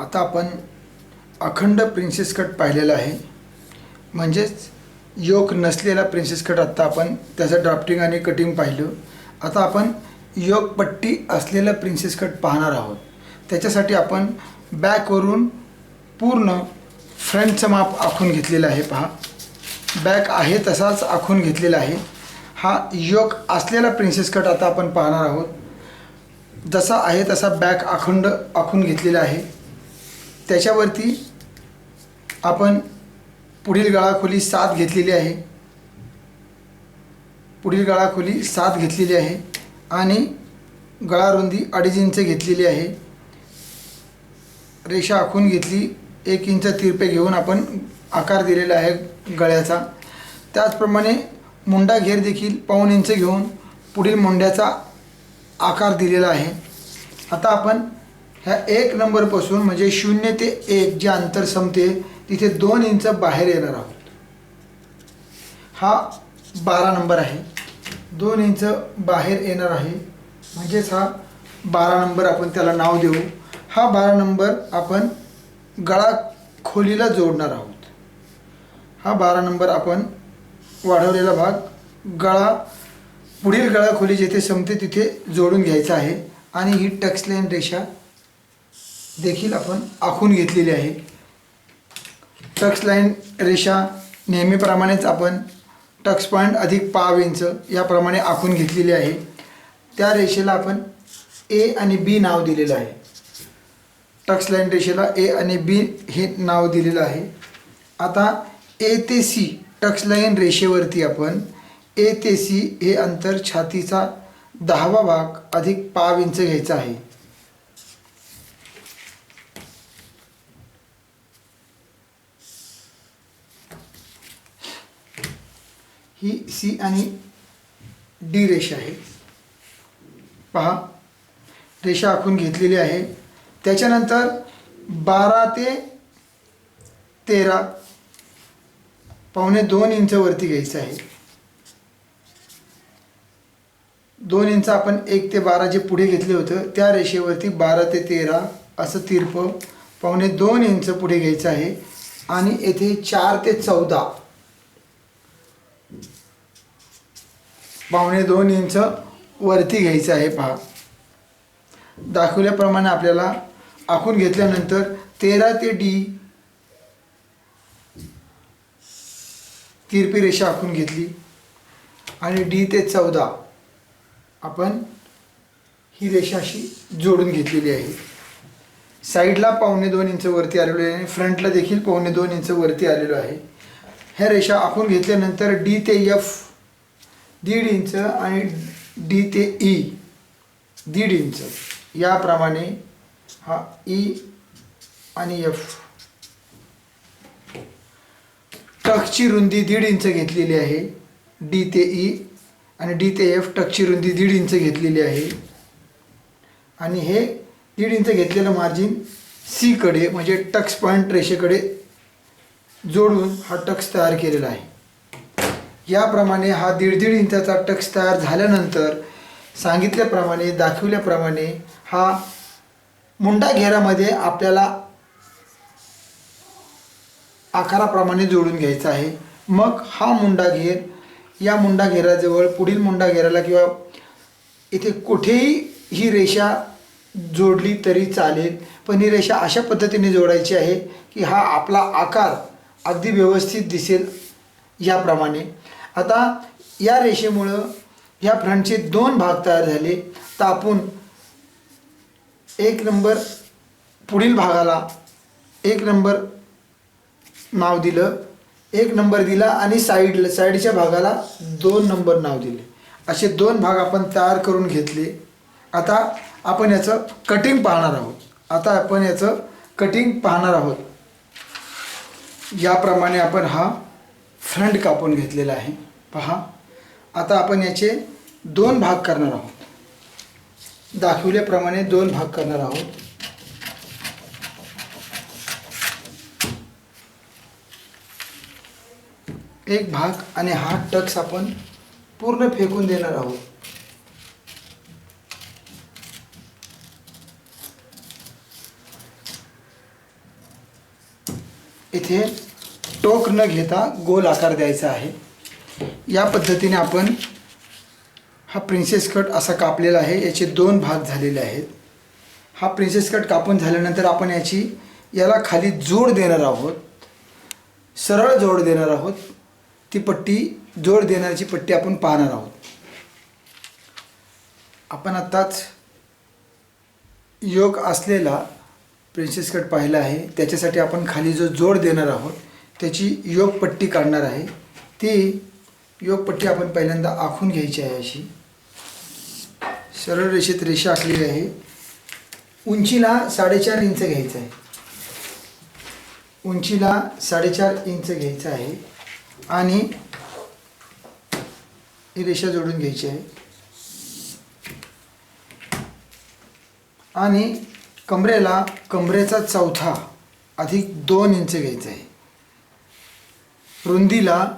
आता आपण अखंड प्रिन्सेस कट पाहिलेला आहे. म्हणजेच योग नसलेला प्रिन्सेस कट आत्ता आपण त्याचं ड्राफ्टिंग आणि कटिंग पाहिलं. आता आपण योग पट्टी असलेला प्रिन्सेस कट पाहणार आहोत. त्याच्यासाठी आपण बॅकवरून पूर्ण फ्रंटचं माप आखून घेतलेलं आहे पहा. बॅक आहे तसाच आखून घेतलेला आहे. हा योग असलेला प्रिन्सेस कट आता आपण पाहणार आहोत. जसा आहे तसा बॅक अखंड आखून घेतलेला आहे. त्याच्यावरती आपण पुढील गळाखोली सात घेतलेली आहे. पुढील गळाखोली सात घेतलेली आहे आणि गळारुंदी अडीच इंच घेतलेली आहे. रेषा आखून घेतली एक इंच तिरपे घेऊन आपण आकार दिलेला आहे गळ्याचा. त्याचप्रमाणे मुंडा घेर देखील पाऊण इंच घेऊन पुढील मुंड्याचा आकार दिलेला आहे. आता आपण ह्या एक नंबरपासून म्हणजे शून्य ते एक जे अंतर संपते तिथे दोन इंच बाहेर येणार आहोत. हा बारा नंबर आहे. दोन इंच बाहेर येणार आहे. म्हणजेच हा बारा नंबर आपण त्याला नाव देऊ. हा बारा नंबर आपण गळा खोलीला जोडणार आहोत. हा बारा नंबर आपण वाढवलेला भाग गळा पुढील गळा खोली जिथे संपते तिथे जोडून घ्यायचा आहे. आणि ही टक्सलाईन रेषा देखील आपण आखून घेतलेली आहे. टक्स लाईन रेषा नेहमीप्रमाणेच आपण टक्स पॉईंट अधिक पाव इंच याप्रमाणे आखून घेतलेली आहे. त्या रेषेला आपण ए आणि बी नाव दिलेलं आहे. टक्स लाईन रेषेला ए आणि बी हे नाव दिलेलं आहे. आता ए ते सी टक्स लाईन रेषेवरती आपण ए ते सी हे अंतर छातीचा दहावा भाग अधिक पाव इंच घ्यायचा आहे. ही सी आणि डी रेषा आहे. पहा रेषा आखून घेतलेली आहे. त्याच्यानंतर बारा ते तेरा पावणे दोन इंच वरती घ्यायचं आहे. दोन इंच आपण एक ते बारा जे पुढे घेतले होतं त्या रेषेवरती बारा ते तेरा असं तिरप पावणे दोन इंच पुढे घ्यायचं आहे. आणि येथे चार ते चौदा पावणे दोन इंच वरती घ्यायचं आहे पहा. दाखवल्याप्रमाणे आपल्याला आखून घेतल्यानंतर तेरा ते डी तिरपी रेषा आखून घेतली आणि डी ते चौदा आपण ही रेषा अशी जोडून घेतलेली आहे. साईडला पावणे दोन इंच वरती आलेलो आहे आणि फ्रंटला देखील पावणे दोन इंच वरती आलेलो आहे. ह्या रेषा आखून घेतल्यानंतर डी ते एफ दीड इंच आणि डी ते ई. दीड इंच. याप्रमाणे हा ई आणि एफ. टकची रुंदी दीड इंच घेतलेली आहे. डी ते ई आणि डी ते एफ टकची रुंदी दीड इंच घेतलेली आहे. आणि हे दीड इंच घेतलेलं मार्जिन सीकडे म्हणजे टक्स पॉईंट रेषेकडे जोडून हा टक्स तयार केलेला आहे. याप्रमाणे हा दीड दीड इंचाचा टक्स तयार झाल्यानंतर सांगितल्याप्रमाणे दाखवल्याप्रमाणे हा मुंडा घेरामध्ये आपल्याला आकाराप्रमाणे जोडून घ्यायचा आहे. मग हा मुंडा घेर या मुंडा घेराजवळ पुढील मुंडा घेराला किंवा इथे कुठेही ही रेषा जोडली तरी चालेल. पण ही रेषा अशा पद्धतीने जोडायची आहे की हा आपला आकार अगदी व्यवस्थित दिसेल याप्रमाणे. आता या रेषेमुळं या फ्रंटचे दोन भाग तयार झाले. तर आपण एक नंबर पुढील भागाला एक नंबर नाव दिलं एक नंबर दिला आणि साईडला साईडच्या भागाला दोन नंबर नाव दिले. असे दोन भाग आपण तयार करून घेतले. आता आपण याचं कटिंग पाहणार आहोत. आता आपण याचं कटिंग पाहणार आहोत. याप्रमाणे आपण हा फ्रंट कापून घेतलेला आहे. पहा. आता आपण याचे दोन भाग करणार आहोत. दाखवल्याप्रमाणे दोन भाग करणार आहोत. एक भाग आणि हा टक्स आपण पूर्ण फेकून देणार आहोत. इथे टोक न घेता गोल आकार द्यायचा आहे. या पद्धतीने आपण हा प्रिन्सेस कट असा कापलेला आहे. याचे दोन भाग झालेले आहेत. हा प्रिन्सेस कट कापून झाल्यानंतर आपण याची याला खाली जोड देणार आहोत. सरळ जोड देणार आहोत. ती पट्टी जोड देण्याची पट्टी आपण पाहणार आहोत. आपण आत्ताच योग असलेला प्रिन्सेस कट पाहिला आहे. त्याच्यासाठी आपण खाली जो जोड देणार आहोत त्याची योग पट्टी काढणार आहे. ती योगपट्टी आपण पहिल्यांदा आखून घ्यायची आहे अशी. सरळ रेषेत रेषा आखलेली आहे. उंचीला साडेचार इंच घ्यायचं आहे. उंचीला साडेचार इंच घ्यायचं आहे. आणि ही रेषा जोडून घ्यायची आहे. आणि कमरेला कमरेचा चौथा अधिक दोन इंच घ्यायचा आहे. रुंदीला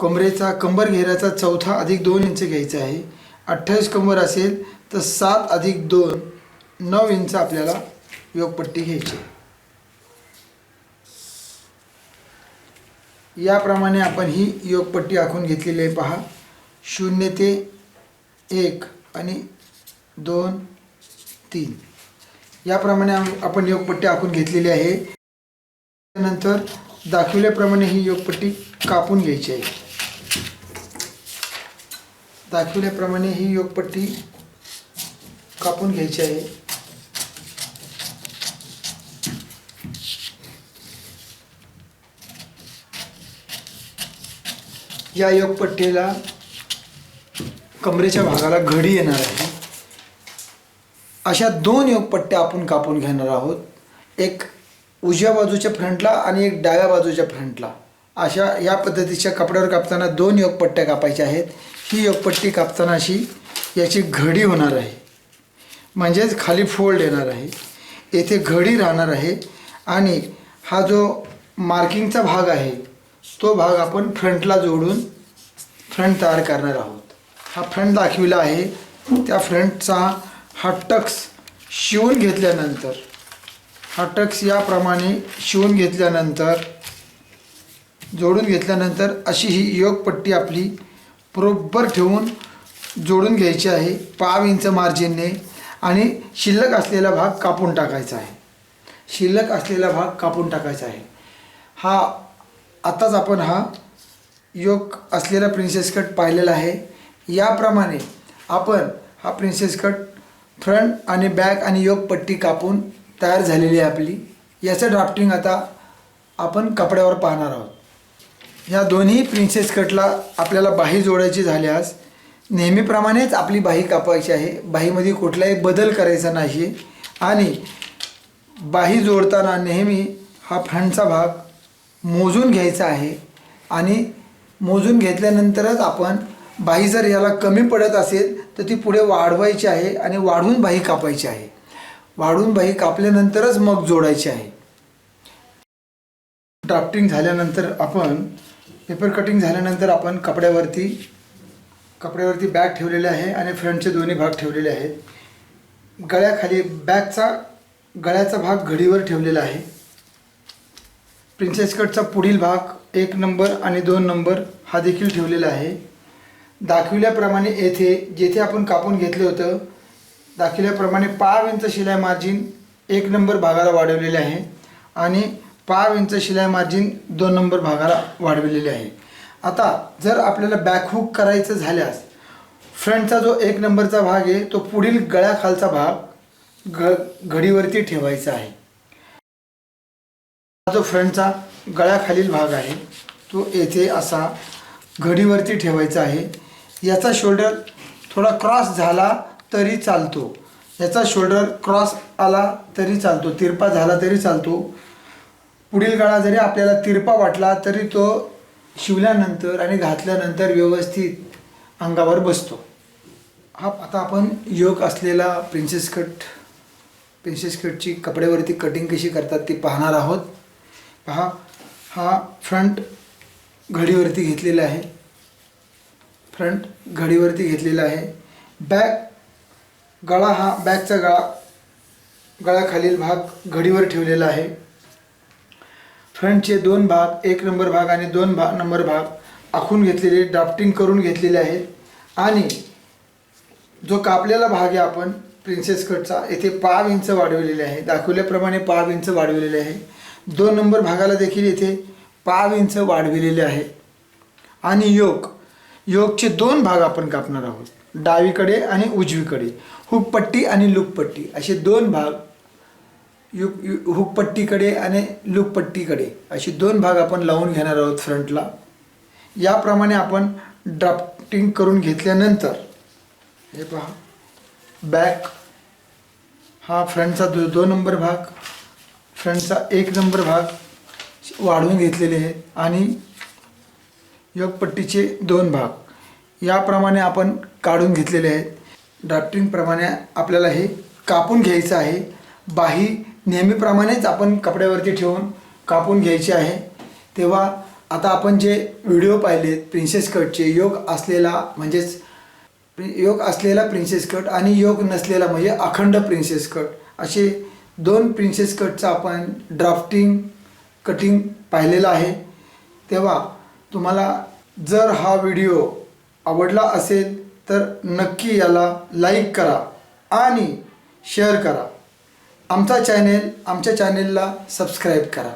कमरेचा कंबर घेऱ्याचा चौथा अधिक दोन इंच घ्यायचा आहे. अठ्ठावीस कंबर असेल तर सात अधिक दोन नऊ इंच आपल्याला योगपट्टी घ्यायची आहे. याप्रमाणे आपण ही योगपट्टी आखून घेतलेली आहे पहा. शून्य ते एक आणि दोन तीन. याप्रमाणे आपण योगपट्टी आखून घेतलेली आहे. त्यानंतर दाखवल्याप्रमाणे ही योगपट्टी कापून घ्यायची आहे. दाखवल्याप्रमाणे ही योगपट्टी कापून घ्यायची आहे. या योगपट्टीला कमरेच्या भागाला घडी येणार आहे. अशा दोन योगपट्ट्या आपण कापून घेणार आहोत. एक उजव्या बाजूच्या फ्रंटला आणि एक डाव्या बाजूच्या फ्रंटला. अशा या पद्धतीच्या कपड्यावर कापताना दोन योगपट्ट्या कापायच्या आहेत. ही योगपट्टी कापताना अशी याची घडी होणार आहे. म्हणजेच खाली फोल्ड येणार आहे. येथे घडी राहणार आहे आणि हा जो मार्किंगचा भाग आहे तो भाग आपण फ्रंटला जोडून फ्रंट तयार करणार आहोत. हा फ्रंट दाखविला आहे. त्या फ्रंटचा हा टक्स शिवून घेतल्यानंतर हा टक्स याप्रमाणे शिवून घेतल्यानंतर जोडून घेतल्यानंतर अशी ही योगपट्टी आपली बरोबर ठेवून जोडून घ्यायची आहे. पाव इंच मार्जिनने आणि शिल्लक असलेला भाग कापून टाकायचा आहे. शिल्लक असलेला भाग कापून टाकायचा आहे. हा आत्ताच आपण हा योग असलेला प्रिन्सेस कट पाहिलेला आहे. याप्रमाणे आपण हा प्रिन्सेस कट फ्रंट आणि बॅक आणि योग पट्टी कापून तयार झालेली आहे आपली. याचं ड्राफ्टिंग आता आपण कपड्यावर पाहणार आहोत. ह्या दोन्ही प्रिन्सेस कटला आपल्याला बाही जोडायची झाल्यास नेहमीप्रमाणेच आपली बाही कापायची आहे. बाहीमध्ये कुठलाही बदल करायचा नाही. आणि बाही जोडताना नेहमी हा फ्रंटचा भाग मोजून घ्यायचा आहे. आणि मोजून घेतल्यानंतरच आपण बाही जर याला कमी पडत असेल तर ती पुढे वाढवायची आहे आणि वाढवून बाही कापायची आहे. वाढून बाही कापल्यानंतरच मग जोडायची आहे. ड्राफ्टिंग झाल्यानंतर आपण पेपर कटिंग झाल्यानंतर आपण कपड्यावरती कपड्यावरती बॅग ठेवलेले आहे आणि फ्रंटचे दोन्ही भाग ठेवलेले आहेत. गळ्याखाली बॅगचा गळ्याचा भाग घडीवर ठेवलेला आहे. प्रिन्सेस कटचा पुढील भाग एक नंबर आणि दोन नंबर हा देखील ठेवलेला आहे. दाखविल्याप्रमाणे येथे जेथे आपण कापून घेतलं होतं दाखविल्याप्रमाणे पाव इंच शिलाई मार्जिन एक नंबर भागाला वाढवलेले आहे. आणि पाव इंच शिलाई मार्जिन दोन नंबर भागाला वाढवलेले आहे. आता जर आपल्याला बॅकहूक करायचं झाल्यास फ्रंटचा जो एक नंबरचा भाग आहे तो पुढील गळ्याखालचा भाग घ घडीवरती ठेवायचा आहे. हा जो फ्रंटचा गळ्याखालील भाग आहे तो येथे असा घडीवरती ठेवायचा आहे. याचा शोल्डर थोडा क्रॉस झाला तरी चालतो. याचा शोल्डर क्रॉस आला तरी चालतो. तिरपा झाला तरी चालतो. पुढील गळा जरी आपल्याला तिरपा वाटला तरी तो शिवल्यानंतर आणि घातल्यानंतर व्यवस्थित अंगावर बसतो. हा आता आपण योग असलेला प्रिन्सेस कट प्रिन्सेस कटची कपड्यावरती कटिंग कशी करतात ती पाहणार आहोत. पहा हा फ्रंट घडीवरती घेतलेला आहे. फ्रंट घडीवरती घेतलेला आहे. बॅक गळा हा बॅकचा गळा गळाखालील भाग घडीवर ठेवलेला आहे. फ्रंटचे दोन भाग एक नंबर भाग आणि दोन भाग नंबर भाग आखून घेतलेले ड्राफ्टिंग करून घेतलेले आहेत आणि जो कापलेला भाग आहे आपण प्रिन्सेस कटचा येथे पाव इंच वाढवलेले आहे. दाखवल्याप्रमाणे पाव इंच वाढवलेले आहे. दोन नंबर भागाला देखील येथे पाव इंच वाढविलेले आहे. आणि योग योगचे दोन भाग आपण कापणार आहोत. डावीकडे आणि उजवीकडे. हुकपट्टी आणि लुकपट्टी. असे दोन भाग युक यु हुकपट्टीकडे आणि लूपपट्टीकडे असे दोन भाग आपण लावून घेणार आहोत फ्रंटला. याप्रमाणे आपण ड्राफ्टिंग करून घेतल्यानंतर हे पहा बॅक हा फ्रंटचा दो दोन नंबर भाग फ्रंटचा एक नंबर भाग वाढवून घेतलेले आहेत आणि योगपट्टीचे दोन भाग. याप्रमाणे आपण काढून घेतलेले आहेत ड्राफ्टिंगप्रमाणे आपल्याला हे कापून घ्यायचं आहे. बाही नेहमीप्रमाणेच आपण कपड्यावरती ठेवून कापून घ्यायचे आहे. तेव्हा आता आपण जे व्हिडिओ पाहिलेत प्रिन्सेस कटचे योग असलेला म्हणजेच प्रि- योग असलेला प्रिन्सेस कट आणि योग नसलेला म्हणजे अखंड प्रिन्सेस कट असे दोन प्रिन्सेस कटचं आपण ड्राफ्टिंग कटिंग पाहिलेलं आहे. तेव्हा तुम्हाला जर हा व्हिडिओ आवडला असेल तर नक्की याला लाईक करा आणि शेअर करा. आमचा चॅनेल आमच्या चॅनेलला सबस्क्राईब करा.